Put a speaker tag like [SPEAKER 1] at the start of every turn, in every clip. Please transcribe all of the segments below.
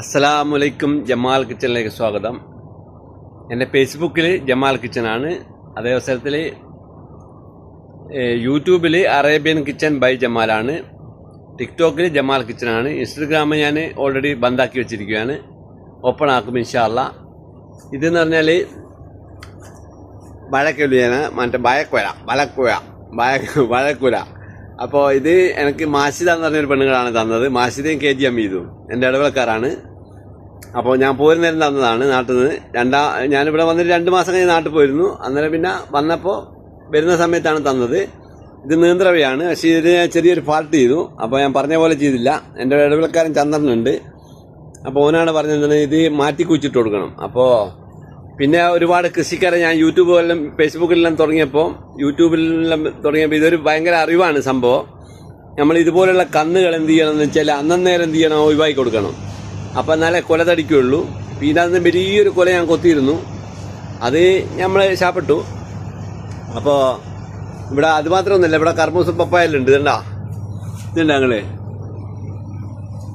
[SPEAKER 1] അസ്സലാമലൈക്കും ജമാൽ കിച്ചണിലേക്ക് സ്വാഗതം. എന്റെ ഫേസ്ബുക്കിൽ ജമാൽ കിച്ചനാണ്. അതേ അവസരത്തിൽ യൂട്യൂബിൽ അറേബ്യൻ കിച്ചൻ ബൈ ജമാലാണ്. ടിക്ടോക്കിൽ ജമാൽ കിച്ചനാണ്. ഇൻസ്റ്റഗ്രാം ഞാൻ ഓൾറെഡി ബന്ധാക്കി വെച്ചിരിക്കുകയാണ്. ഓപ്പൺ ആക്കും ഇൻഷാല്ല ഇതെന്ന് പറഞ്ഞാൽ വഴക്കുലയാണ്. മറ്റേ വഴക്കുഴ വലക്കുഴ വയ വഴക്കുര അപ്പോൾ ഇത് എനിക്ക് മാഷിദ എന്ന് പറഞ്ഞൊരു പെണ്ണുങ്ങളാണ് തന്നത്. മാഷിദയും കെ ജി അമീദും. എന്റെ ഇടവിളക്കാരാണ്. അപ്പോൾ ഞാൻ പോരുന്നേരം തന്നതാണ് നാട്ടിൽ നിന്ന്. രണ്ടാ ഞാനിവിടെ വന്നിട്ട് രണ്ട് മാസം കഴിഞ്ഞ് നാട്ടിൽ പോയിരുന്നു. അന്നേരം പിന്നെ വന്നപ്പോൾ വരുന്ന സമയത്താണ് തന്നത്. ഇത് നീന്തറവയാണ്. പക്ഷേ ഇതിന് ചെറിയൊരു ഫാൾട്ട് ചെയ്തു. അപ്പോൾ ഞാൻ പറഞ്ഞ പോലെ ചെയ്തില്ല. എന്റെ ഇടവിളക്കാരൻ ചന്ദ്രനുണ്ട്. അപ്പോൾ ഓനാണ് പറഞ്ഞത് ഇത് മാറ്റി കുഴിച്ചിട്ട് കൊടുക്കണം. അപ്പോൾ പിന്നെ ഒരുപാട് കൃഷിക്കാരെ ഞാൻ യൂട്യൂബിലെല്ലാം ഫേസ്ബുക്കിലെല്ലാം തുടങ്ങിയപ്പോൾ യൂട്യൂബിലെല്ലാം തുടങ്ങിയപ്പോൾ ഇതൊരു ഭയങ്കര അറിവാണ് സംഭവം. നമ്മൾ ഇതുപോലുള്ള കന്നുകൾ എന്ത് ചെയ്യണം എന്ന് വെച്ചാൽ അന്നേരം എന്ത് ചെയ്യണം? ഒഴിവാക്കി കൊടുക്കണം. അപ്പം എന്നാലേ കൊല തടിക്കുകയുള്ളൂ. പിന്നെ അതിന് വലിയൊരു കൊല ഞാൻ കൊത്തിയിരുന്നു. അത് നമ്മൾ ശാപ്പെട്ടു അപ്പോൾ ഇവിടെ അത് മാത്രമൊന്നുമില്ല ഇവിടെ കർമ്മൂസും പപ്പായല്ലുണ്ട് ഇതുണ്ടാ? ഇതുണ്ട് ഞങ്ങൾ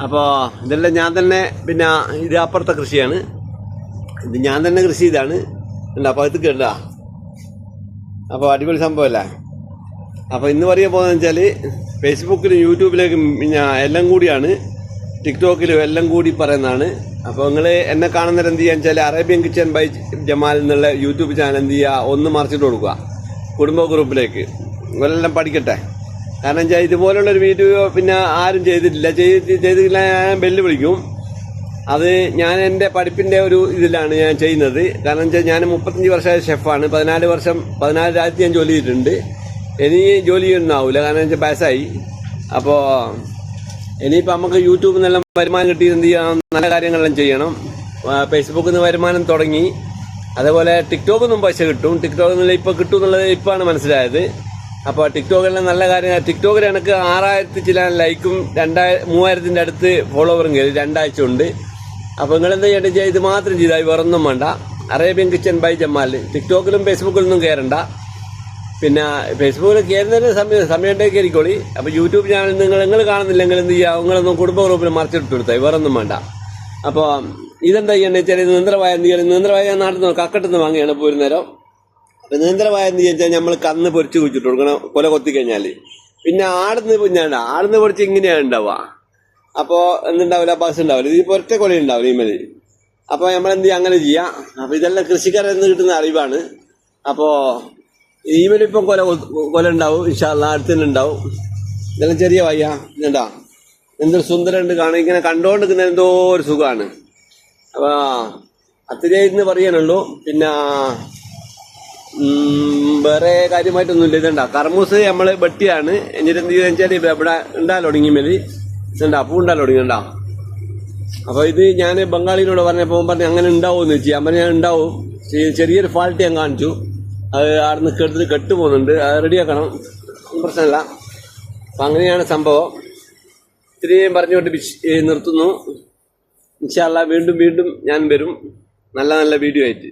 [SPEAKER 1] അപ്പോൾ ഇതെല്ലാം ഞാൻ തന്നെ പിന്നെ ഇത് അപ്പുറത്തെ കൃഷിയാണ്. ഇത് ഞാൻ തന്നെ കൃഷി ചെയ്താണ്. ഉണ്ട് അപ്പോൾ അത് കേട്ടാ അപ്പോൾ അടിപൊളി സംഭവമല്ലേ അപ്പോൾ ഇന്ന് പറയാൻ പോകുന്നത് വെച്ചാൽ ഫേസ്ബുക്കിലും യൂട്യൂബിലേക്കും എല്ലാം കൂടിയാണ്. ടിക്ടോക്കിലും എല്ലാം കൂടി പറയുന്നതാണ്. അപ്പോൾ നിങ്ങൾ എന്നെ കാണുന്നവർ എന്ത് ചെയ്യുക വെച്ചാൽ അറേബ്യൻ കിച്ചൻ ബൈ ജമാൽ എന്നുള്ള യൂട്യൂബ് ചാനൽ എന്ത് ചെയ്യുക ഒന്ന് മറിച്ചിട്ട് കൊടുക്കുക. കുടുംബ ഗ്രൂപ്പിലേക്ക്. ഇവരെല്ലാം പഠിക്കട്ടെ. കാരണം വെച്ചാൽ ഇതുപോലുള്ളൊരു വീഡിയോ പിന്നെ ആരും ചെയ്തിട്ടില്ല. ചെയ്ത് ചെയ്തിട്ടില്ല ഞാൻ ബെല്ല് വിളിക്കും. അത് ഞാൻ എന്റെ പഠിപ്പിന്റെ ഒരു ഇതിലാണ് ഞാൻ ചെയ്യുന്നത്. കാരണം വെച്ചാൽ ഞാൻ മുപ്പത്തഞ്ച് വർഷമായ ഷെഫാണ്. പതിനാല് വർഷം പതിനാല് രാജ്യത്ത് ഞാൻ ജോലി ചെയ്തിട്ടുണ്ട്. ഇനി ജോലി ചെയ്യുന്നാവില്ല കാരണം വെച്ചാൽ പാസ്സായി. അപ്പോൾ ഇനിയിപ്പോൾ നമുക്ക് യൂട്യൂബിൽ നിന്നെല്ലാം വരുമാനം കിട്ടി എന്ത് ചെയ്യണം നല്ല കാര്യങ്ങളെല്ലാം ചെയ്യണം. ഫേസ്ബുക്കിൽ നിന്ന് വരുമാനം തുടങ്ങി. അതേപോലെ ടിക്ടോക്കിൽ നിന്നും പൈസ കിട്ടും. ടിക്ടോക്കിൽ നിന്ന് ഇപ്പോൾ കിട്ടും എന്നുള്ളത് ഇപ്പോഴാണ് മനസ്സിലായത്. അപ്പോൾ ടിക്ടോക്കിലെ നല്ല കാര്യം ടിക്ടോക്കിൽ എനിക്ക് ആറായിരത്തി ചില ലൈക്കും രണ്ടായിരം മൂവായിരത്തിന്റെ അടുത്ത് ഫോളോവറും കയറി രണ്ടാഴ്ച ഉണ്ട്. അപ്പോൾ നിങ്ങൾ എന്താ ചെയ്യേണ്ടത് ഇത് മാത്രം ചെയ്താൽ വേറൊന്നും വേണ്ട. അറേബ്യൻ കിച്ചൻ ബൈ ജമാൽ ടിക്ടോക്കിലും ഫേസ്ബുക്കിലൊന്നും കയറണ്ട പിന്നെ ഫേസ്ബുക്കിൽ കയറുന്നതിന് സമയം സമയത്തേക്ക് കയറിക്കോളി അപ്പോൾ യൂട്യൂബ് ചാനൽ നിങ്ങൾ നിങ്ങൾ കാണുന്നില്ലെങ്കിൽ എന്ത് ചെയ്യുക നിങ്ങളൊന്നും കുടുംബ ഗ്രൂപ്പിൽ മറിച്ചിട്ട് കൊടുത്താൽ വേറൊന്നും വേണ്ട. അപ്പോൾ ഇതെന്താ ചെയ്യേണ്ടത് വെച്ചാൽ നീന്തലവായ എന്ത് ചെയ്യണം? നീന്തലവായ നാട്ടിൽ നിന്ന് കക്കട്ടുന്ന് വാങ്ങിയാണ് പോരുന്നേരം അപ്പം നീന്തലവായ എന്ത് ചോദിച്ചാൽ നമ്മൾ കന്ന് പൊരിച്ച് കുഴിച്ചിട്ട് കൊടുക്കണം കൊല കൊത്തി കഴിഞ്ഞാൽ പിന്നെ ആടുന്ന് പിന്നെ ആടുന്ന് പൊരിച്ച് ഇങ്ങനെയാണ് ഉണ്ടാവുക. അപ്പോൾ എന്തുണ്ടാവില്ല? ബസ് ഉണ്ടാവില്ല. ഇത് ഒറ്റ കൊളി ഉണ്ടാവില്ല ഇമേൽ അപ്പോൾ നമ്മൾ എന്ത് അങ്ങനെ ചെയ്യാം. അപ്പോൾ ഇതെല്ലാം കൃഷിക്കാരിൽ നിന്ന് കിട്ടുന്ന അറിവാണ്. അപ്പോൾ ഈമേലിപ്പം കൊല കൊല ഉണ്ടാവും. ഇൻഷാല്ല അടുത്തന്നെ ഉണ്ടാവും. ഇതെല്ലാം ചെറിയ വയ്യ എന്താ എന്തൊരു സുന്ദരമുണ്ട് കാണും ഇങ്ങനെ കണ്ടോണ്ടിരിക്കുന്ന എന്തോ ഒരു സുഖമാണ്. അപ്പോൾ അത്രയെന്ന് പറയാനുള്ളൂ. പിന്നെ വേറെ കാര്യമായിട്ടൊന്നുമില്ല. ഇതുണ്ടാ കർമൂസ് നമ്മൾ വെട്ടിയാണ്. എന്നിട്ട് എന്ത് ചെയ്താൽ വെച്ചാൽ ഇവിടെ ഉണ്ടാലോ തുടങ്ങി ഇതുണ്ടാ പൂ ഉണ്ടല്ലോ തുടങ്ങിണ്ടാ അപ്പൊ ഇത് ഞാൻ ബംഗാളിനോട് പറഞ്ഞപ്പോൾ പറഞ്ഞു അങ്ങനെ ഉണ്ടാവും ചോദിച്ചു. പറഞ്ഞു ഞാൻ ഉണ്ടാവും. ചെറിയൊരു ഫാൾട്ട് ഞാൻ കാണിച്ചു. അത് ആടെ നിന്ന് കെടുത്തിട്ട് കെട്ട് പോകുന്നുണ്ട് അത് റെഡിയാക്കണം പ്രശ്നമല്ല. അപ്പൊ അങ്ങനെയാണ് സംഭവം. ഇത്രയും പറഞ്ഞുകൊണ്ട് നിർത്തുന്നു. ഇൻഷാല്ല വീണ്ടും വീണ്ടും ഞാൻ വരും. നല്ല നല്ല വീഡിയോ ആയിട്ട്.